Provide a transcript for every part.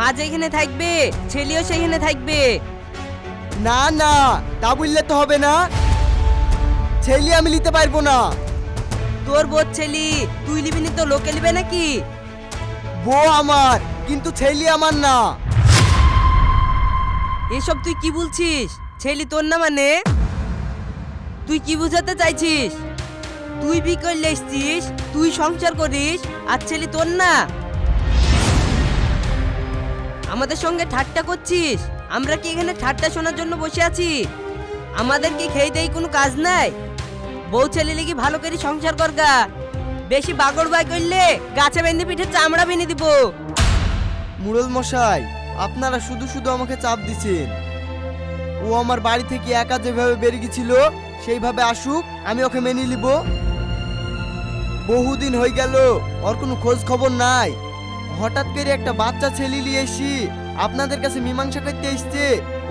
মা যেখানে থাকবে ছেলেও সেখানে থাকবে। না না তা বললে তো হবে না। ছেলে আমি নিতে পারব না। তোর বোধ ছেলি তুই লিবি নি তো লোকে লিবে নাকি? বউ আমার কিন্তু ছেলে আমার না। এসব তুই কি বলছিস? ছেলি তোর না মানে? তুই কি বুঝাতে চাইছিস? তুই বি করলে এসছিস তুই সংসার করিস আর ছেলি তোর না? আমাদের সঙ্গে ঠাট্টা করছিস? আমরা কি এখানে ঠাট্টা শোনার জন্য বসে আছি? আমাদের কি খেয়ে দেই কোনো কাজ নাই? বউ ছেলে লিগি ভালো করে সংসার করগা বেশি বাগড় বাই করলে গাছে বেঁধে পিঠে চামড়া বেঁধে দিব। মুরল মশাই, আপনারা শুধু শুধু আমাকে চাপ দিচ্ছেন ও আমার বাড়ি থেকে একা যেভাবে বেরিয়ে গেছিল, সেইভাবে আসুক, আমি ওকে মেনে নিব। বহুদিন হয়ে গেল, ওর কোনো খোঁজ খবর নাই। হঠাৎ করে একটা বাচ্চা ছেলে নিয়ে এসি আপনাদের কাছে মীমাংসা করতে এসছে।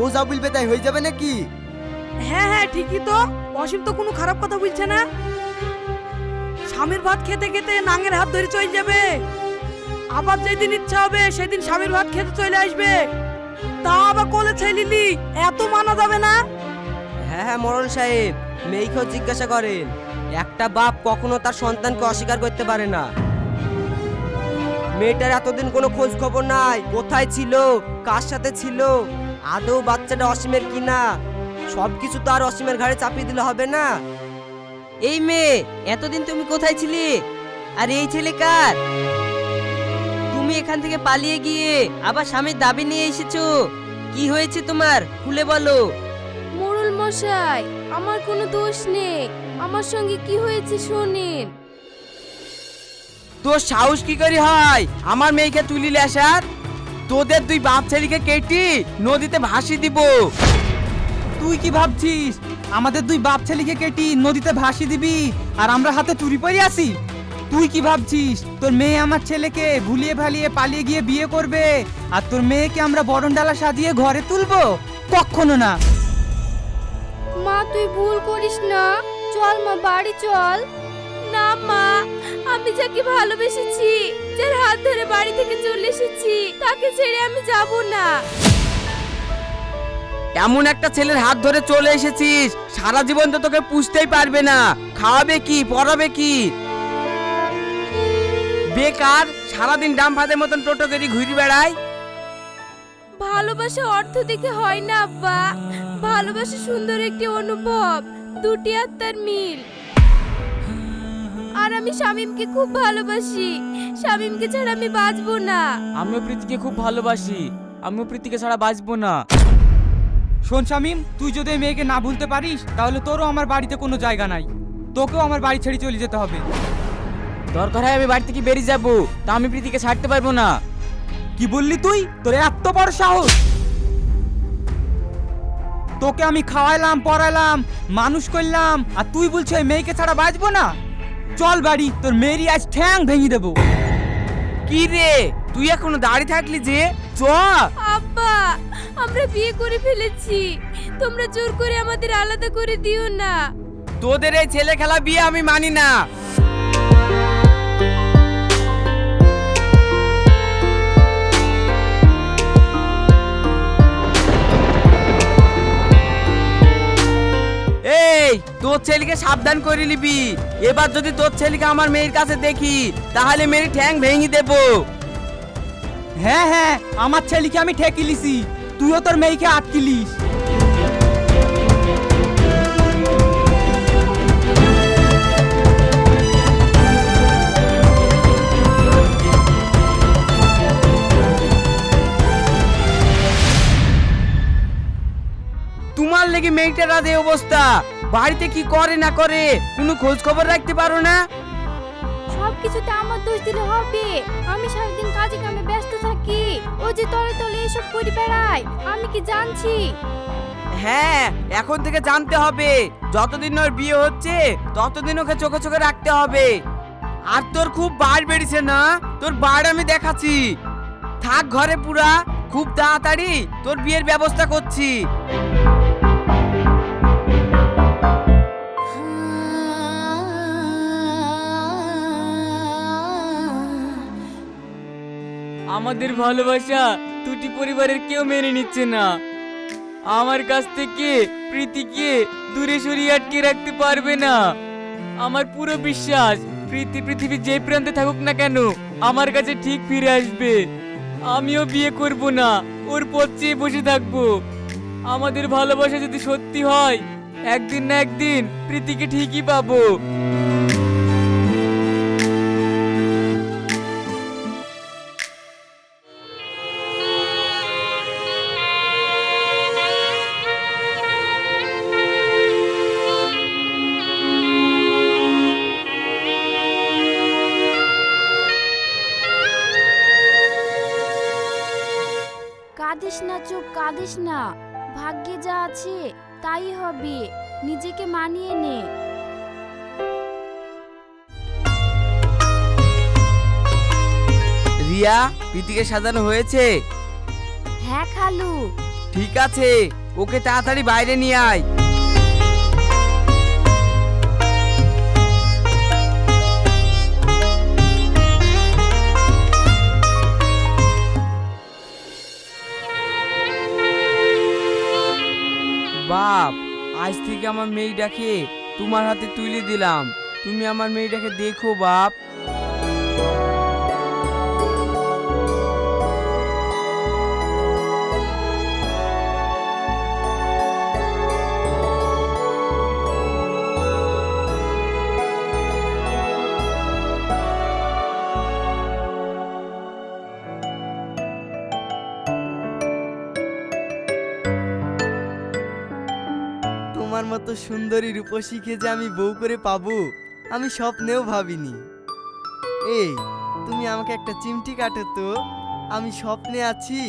ও যা বলবে তাই হয়ে যাবে নাকি? হ্যাঁ হ্যাঁ ঠিকই তো। অসীম তো কোনো খারাপ কথা বলছে না। স্বামীর ভাত খেতে খেতে নাঙের হাত ধরে চলে যাবে। আবার যেদিন ইচ্ছা হবে সেদিন স্বামীর ভাত খেতে চলে আসবে। তা আবার কোলে ছেলিলি এত মানা যাবে না? হ্যাঁ হ্যাঁ মরণ সাহেব মেয়েকেও জিজ্ঞাসা করেন। একটা বাপ কখনো তার সন্তানকে অস্বীকার করতে পারে না। মেয়েটার এতদিন কোনো খোঁজ খবর নাই। কোথায় ছিল? কার সাথে ছিল? আদৌ বাচ্চাটা অসীমের কিনা? সব কিছু তো আর অসীমের ঘাড়ে চাপিয়ে দিলে হবে না। এই মেয়ে, এতদিন তুমি কোথায় ছিলে? আর এই ছেলে কার? তুমি এখান থেকে পালিয়ে গিয়ে আবার স্বামীর দাবি নিয়ে এসেছ? কি হয়েছে তোমার? খুলে বলো। মোড়ল মশাই, আমার কোনো দোষ নেই। আমার সঙ্গে কি হয়েছে শোনেন। তোর সাহস কি করে হয়? আমার মেয়েকে তুলিলে আসার তোদের দুই বাপ ছেলেকে কেটি নদীতে ভাসি দিব। তুই কি ভাবছিস? আমাদের দুই বাপ ছেলেকে কেটি নদীতে ভাসি দিবি আর আমরা হাতে চুরি পরে আসি তুই কি ভাবছিস? তোর মেয়ে আমার ছেলেকে ভুলিয়ে ভালিয়ে পালিয়ে গিয়ে বিয়ে করবে আর তোর মেয়েকে আমরা বরণ ডালা সাজিয়ে ঘরে তুলবো? কখনো না। মা, তুই ভুল করিস না। চল মা, বাড়ি চল। না মা আমি যাকে ভালোবেসেছি যার হাত ধরে বাড়ি থেকে চলে এসেছি তাকে ছেড়ে আমি যাব না। এমন একটা ছেলের হাত ধরে চলে এসেছিস সারা জীবন তো তোকে পুষতেই পারবে না। খাওয়াবে কি পড়াবে কি? বেকার সারাদিন ডাম ফাঁদের মতন টোটো করে ঘুরে বেড়ায়। ভালোবাসা অর্থ দেখে হয় না আব্বা। ভালোবাসা সুন্দর একটি অনুভব দুটি আত্মার মিল। আর আমি শামিমকে খুব ভালোবাসি। শামিমকে ছাড়া আমি বাঁচবো না। আমিও প্রীতিকে খুব ভালোবাসি। আমিও প্রীতিকে ছাড়া বাঁচবো না। শোন শামিম, তুই যদি এই মেয়েকে না ভুলতে পারিস, তাহলে তোরও আমার বাড়িতে কোনো জায়গা নাই। তোকেও আমার বাড়ি ছেড়ে চলে যেতে হবে। দরকার হয় আমি বাড়ি থেকে বেরিয়ে যাব? তা আমি প্রীতিকে ছাড়তে পারব না। কি বললি তুই? তোর এত বড় সাহস! তোকে আমি খাওয়াইলাম, পড়াইলাম, মানুষ করলাম, আর তুই বলছিস মেয়েকে ছাড়া বাঁচবো না? চল বাড়ি তোর মেয়েরই আজ ঠ্যাং ভেঙে দেবো। কি রে? তুই এখনও দাঁড়িয়ে থাকলি যে? চ। আব্বা আমরা বিয়ে করে ফেলেছি। তোমরা জোর করে আমাদের আলাদা করে দিও না। তোদের এই ছেলে খেলা বিয়ে আমি মানি না। এই তোর ছেলেকে সাবধান করে নিবি। এবার যদি তোর ছেলেকে আমার মেয়ের কাছে দেখি তাহলে মেয়ের ঠ্যাং ভেঙে দেবো। হ্যাঁ হ্যাঁ আমার ছেলেকে আমি ঠেকিলিছি তুইও তোর মেয়েকে আটকিলিস। তোমার লেগে মেয়েটার রাধে অবস্থা। বাড়িতে কি করে না করে? কোনো খোঁজ খবর রাখতে পারো না? সব কিছুতে আমার দোষ দিলে হবে। আমি সারাদিন কাজে কামে ব্যস্ত থাকি। ও যে তলে তলে এসব করে বেড়ায় আমি কি জানছি? হ্যাঁ এখন থেকে জানতে হবে। যতদিন ওর বিয়ে হচ্ছে ততদিন ওকে চোখে চোখে রাখতে হবে। আর তোর খুব বার বেরিয়েছে না? তোর বার আমি দেখাচ্ছি। থাক ঘরে পুরা খুব তাড়াতাড়ি তোর বিয়ের ব্যবস্থা করছি। আমাদের ভালোবাসা দুটি পরিবারের কেউ মেনে নিচ্ছে না। আমার কাছ থেকে প্রীতিকে দূরে সরিয়ে আটকে রাখতে পারবে না। আমার পুরো বিশ্বাস, প্রীতি পৃথিবীর যে প্রান্তে থাকুক না কেন, আমার কাছে ঠিক ফিরে আসবে। আমিও বিয়ে করব না, ওর পথ বসে থাকব। আমাদের ভালোবাসা যদি সত্যি হয়, একদিন না একদিন প্রীতিকে ঠিকই পাবো। মানিয়ে নে। রিয়া প্রীতিকে সাজানো হয়েছে? হ্যাঁ খালু। ঠিক আছে ওকে তাড়াতাড়ি বাইরে নিয়ে আয়। বাপ আজ থেকে আমার মেয়েটাকে তোমার হাতে তুলে দিলাম। তুমি আমার মেয়েটাকে দেখো বাপ। মতো সুন্দরী রূপসীকে যে আমি বউ করে পাবো আমি স্বপ্নেও ভাবিনি। এই তুমি আমাকে একটা চিমটি কাটো তো। আমি স্বপ্নে আছি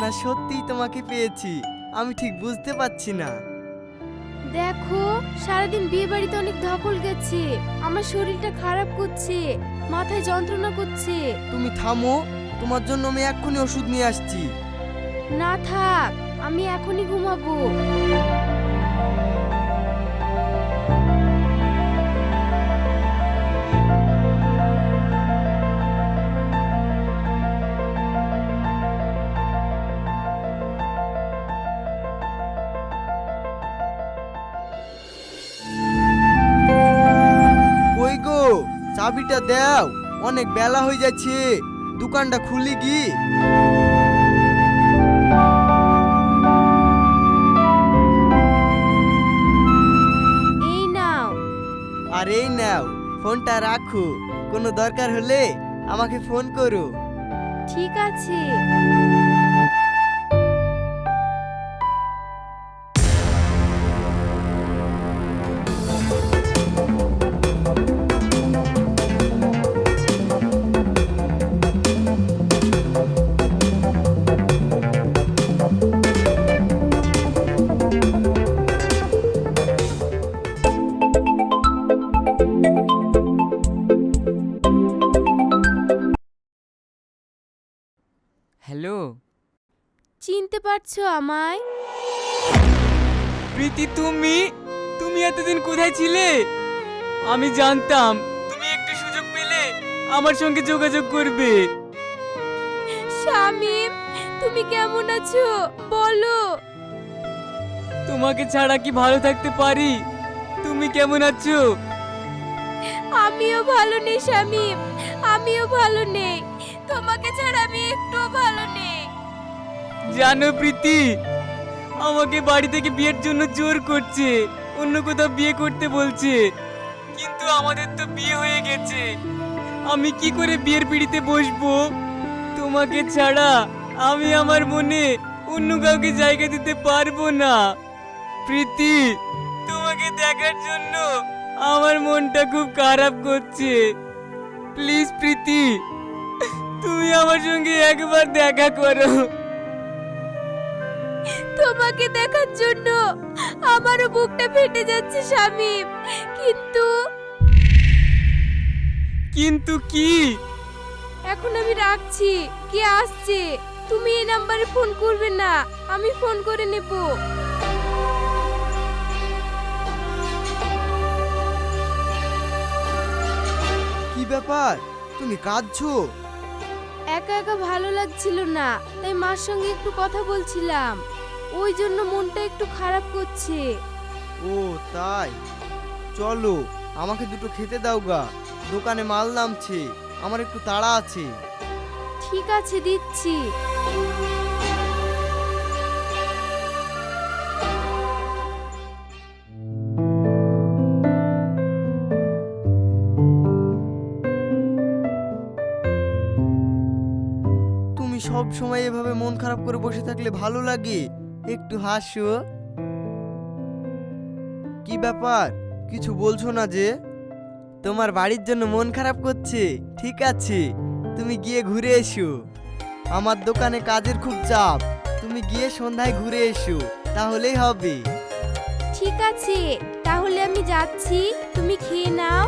না সত্যিই তোমাকে পেয়েছি আমি ঠিক বুঝতে পারছি না। দেখো সারাদিন বিয়ে বাড়িতে অনেক ধকল গেছে আমার শরীরটা খারাপ করছে মাথায় যন্ত্রণা করছে। তুমি থামো তোমার জন্য আমি এক্ষুনি ওষুধ নিয়ে আসছি। না থাক আমি এখনই ঘুমাবো। দাও অনেক বেলা হয়ে যাচ্ছে। দোকানটা খুলি কি? এই নাও। আর এই নাও ফোনটা রাখো। কোনো দরকার হলে আমাকে ফোন করো। ঠিক আছে। হ্যালো? চিনতে পারছ আমায়? প্রীতি তুমি? তুমি এতদিন কোথায় ছিলে? আমি জানতাম তুমি একটু সুযোগ পেলে আমার সঙ্গে যোগাযোগ করবে। শামিম তুমি কেমন আছো? বলো। তোমাকে ছাড়া কি ভালো থাকতে পারি? তুমি কেমন আছো? আমিও ভালো নেই শামিম। আমিও ভালো নেই। তোমাকে ছাড়া আমি একটু ভালো নেই। জানো প্রীতি, আমাকে বাড়ি থেকে বিয়ের জন্য জোর করছে, অন্য কোথাও বিয়ে করতে বলছে। কিন্তু আমাদের তো বিয়ে হয়ে গেছে। আমি কি করে বিয়ের পিড়িতে বসবো? তোমাকে ছাড়া আমি আমার মনে অন্য কাউকে জায়গা দিতে পারব না। প্রীতি, তোমাকে দেখার জন্য আমার মনটা খুব খারাপ করছে। প্লিজ প্রীতি আমার সঙ্গে একবার দেখা করো। তোমাকে দেখার জন্য আমারও বুকটা ফেটে যাচ্ছে স্বামী। কিন্তু কিন্তু কি? এখন আমি রাখছি কে আসছে? তুমি এই নাম্বারে ফোন করবে না আমি ফোন করে নেব। কি ব্যাপার? তুমি কাঁদছো? একা একা ভালো লাগছিল না তাই মার সঙ্গে একটু কথা বলছিলাম। ওই জন্য মনটা একটু খারাপ করছে। ও তাই? চলো আমাকে দুটো খেতে দাও গা। দোকানে মাল নামছে আমার একটু তাড়া আছে। ঠিক আছে দিচ্ছি। সব সময় এভাবে মন খারাপ করে বসে থাকলে ভালো লাগে? একটু হাসো। কি ব্যাপার? কিছু বলছো না যে? তোমার বাড়ির জন্য মন খারাপ করছে? ঠিক আছে, তুমি গিয়ে ঘুরে এসো। আমার দোকানে কাজের খুব চাপ। তুমি গিয়ে সন্ধ্যায় ঘুরে এসো, তাহলেই হবে। ঠিক আছে, তাহলে আমি যাচ্ছি। তুমি খেয়ে নাও।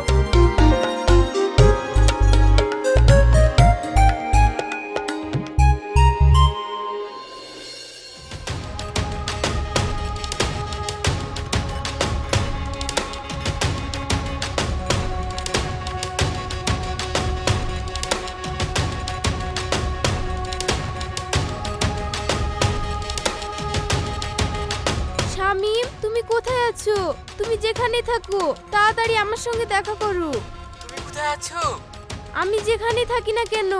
সঙ্গে দেখা করুক। তুমি কোথায় আছো? আমি যেখানে থাকি না কেন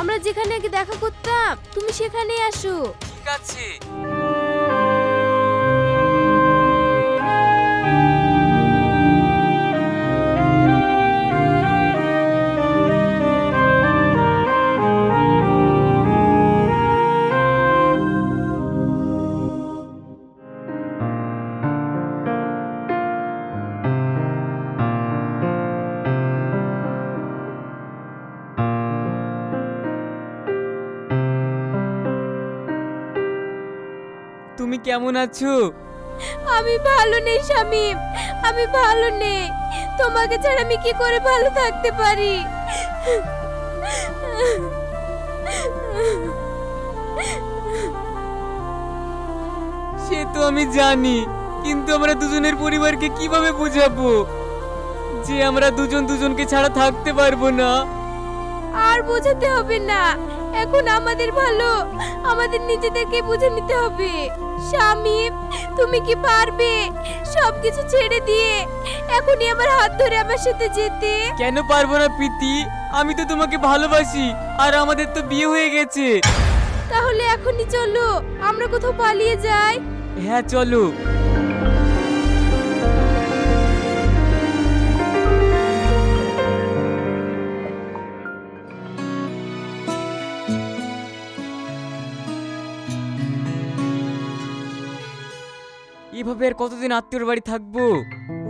আমরা যেখানে আগে দেখা করতাম তুমি সেখানেই আসো। ঠিক আছে। তুমি কেমন আছো? আমি ভালো নেই শামিম। আমি ভালো নেই। তোমাকে ছাড়া আমি কি করে ভালো থাকতে পারি? সে তো আমি জানি কিন্তু আমরা দুজনের পরিবারকে কীভাবে বোঝাবো? যে আমরা দুজন দুজনকে ছাড়া থাকতে পারব না। আর বোঝাতে হবে না। এখন আমাদের ভালো। আমাদের নিজেদেরকে বুঝে নিতে হবে। স্বামী তুমি কি পারবে? সবকিছু ছেড়ে দিয়ে এখনই আমার হাত ধরে আমার সাথে যেতে। কেন পারব না প্রীতি? আমি তো তোমাকে ভালোবাসি আর আমাদের তো বিয়ে হয়ে গেছে। তাহলে এখনই চলো আমরা কোথাও পালিয়ে যাই। হ্যাঁ চলো। এভাবে আর কতদিন আত্মীয়র বাড়ি থাকব?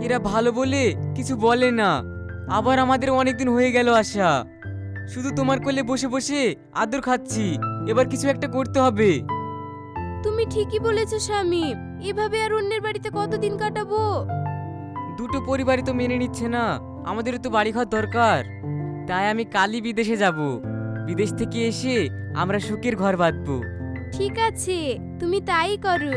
এরা ভালো বলে কিছু বলে না। আবার আমাদের অনেকদিন হয়ে গেল আসা শুধু তোমার কোলে বসে বসে আদর খাচ্ছি। এবার কিছু একটা করতে হবে। তুমি ঠিকই বলেছ স্বামী। এভাবে আর অন্যের বাড়িতে কতদিন কাটাবো? দুটো পরিবারই তো মেনে নিচ্ছে না। আমাদেরও তো বাড়িঘর দরকার। তাই আমি কালই বিদেশে যাব। বিদেশ থেকে এসে আমরা সুখের ঘর বাঁধবো। ঠিক আছে তুমি তাই করো।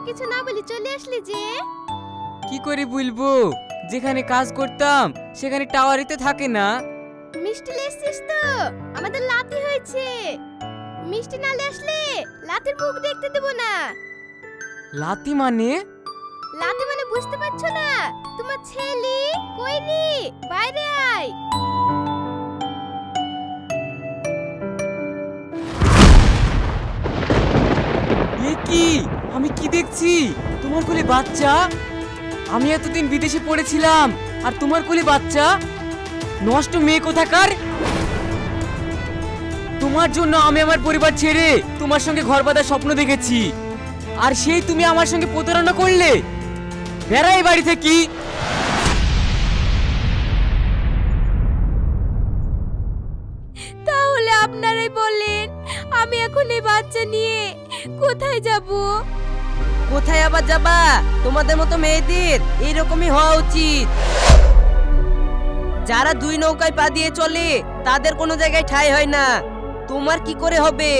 কাউকে কিছু না বলি চলে আসলি যে? কি করে বলব? যেখানে কাজ করতাম সেখানে টাওয়ারই তো থাকে না। মিষ্টি লেসছিস তো? আমাদের লাতি হয়েছে। মিষ্টি না আসলে লাতির মুখ দেখতে দেব না। লাতি মানে? লাতি মানে বুঝতে পারছ না? তোমার ছেলে কই রে বাইরে আয়। এ কি? আমি কি দেখছি? তোমার কোলে বাচ্চা? আমি এতদিন বিদেশে পড়েছিলাম, আর তোমার কোলে বাচ্চা? নষ্ট মেয়ে কোথাকার? তোমার জন্য আমি আমার পরিবার ছেড়ে তোমার সঙ্গে ঘর বাঁধার স্বপ্ন দেখেছি। আর সেই তুমি আমার সঙ্গে প্রতারণা করলে? বেড়া এই বাড়ি থেকে। তাহলে আপনারাই বলেন আমি এখন এই বাচ্চা নিয়ে কোথায় যাব? কোথায় আবার যাবা? তোমাদের মতো মেয়েদের এইরকমই হওয়া উচিত। যারা দুই নৌকায় পা দিয়ে চলে, তাদের কোনো জায়গায় ঠাঁই হয় না। তোমার কি করে হবে?